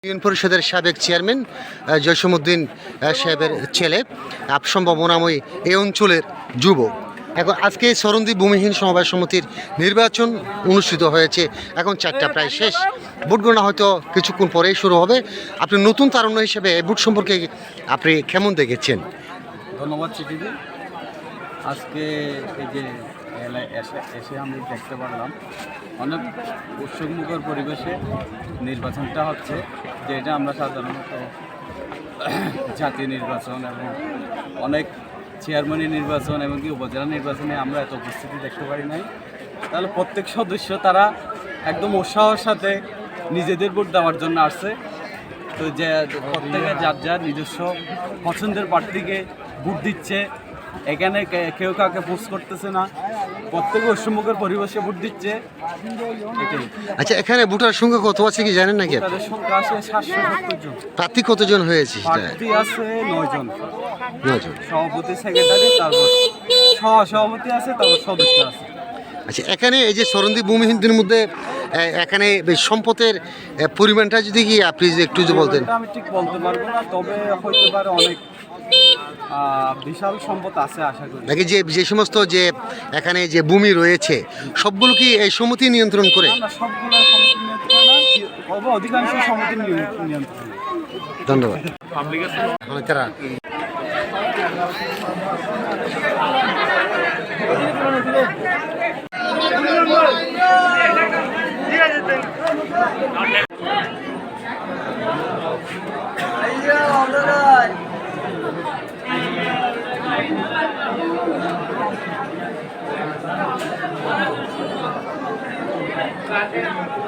Union পরিষদের সাবেক chairman Jasimuddin সাহেবের ছেলে আপসম্ভব মনাময়ী এই অঞ্চলের যুবক। এখন আজকে সরন্দি ভূমিহীন সমবায় সমিতির নির্বাচন অনুষ্ঠিত হয়েছে। এখন চারটা প্রায় শেষ। ভোট গণনা হয়তো কিছুক্ষণ পরেই শুরু হবে। আপনি নতুন তারুণ্য হিসেবে ভোট সম্পর্কে আপনি কেমন দেখেছেন? ধন্যবাদ আজকে এই যে এলাকায় এসে এসে আমি দেখতে পারলাম। অনেক উৎসবমুখর পরিবেশে নির্বাচনটা হচ্ছে, যেটা আমরা সাধারণত জাতীয় নির্বাচন এবং অনেক চেয়ারম্যানি নির্বাচন এবং কি উপজেলা নির্বাচনে আমরা এত উপস্থিতি দেখতে পারি নাই। তাহলে প্রত্যেক সদস্য তারা একদম উৎসাহের সাথে নিজেদের ভোট দেওয়ার জন্য আসছে। তো যে প্রত্যেকে যার যার নিজস্ব পছন্দের প্রার্থীকে ভোট দিচ্ছে, এখানে কেউ কাউকে পোস্ট করতেছে না। প্রত্যেকে ঐশ্বমুখের পরিবেশে ভোট দিচ্ছে। এটাই। আচ্ছা এখানে ভোটার সংখ্যা কত আছে কি জানেন নাকি? তাদের সংখ্যা আছে সাতশো সত্তর জন। প্রার্থী কতজন হয়েছে? প্রার্থী আছে নয় জন নয়জন। সভাপতি সেক্রেটারি তারপর সহ সভাপতি আছে তারপর সদস্য আছে। আচ্ছা এখানে এই যে সরন্দি ভূমিহীনদের মধ্যে এখানে সম্পদের পরিমাণটা যদি কি আপনি একটু বলতেন। আমি ঠিক বলতে পারব না তবে হইতে পারে অনেক। বিশাল সম্পদ আছে আশা করি। নাকি যে যে সমস্ত যে এখানে যে ভূমি রয়েছে সবগুলো কি এই সমিতি নিয়ন্ত্রণ করে? অধিকাংশ সমিতি নিয়ন্ত্রণ ধন্যবাদ। Gracias.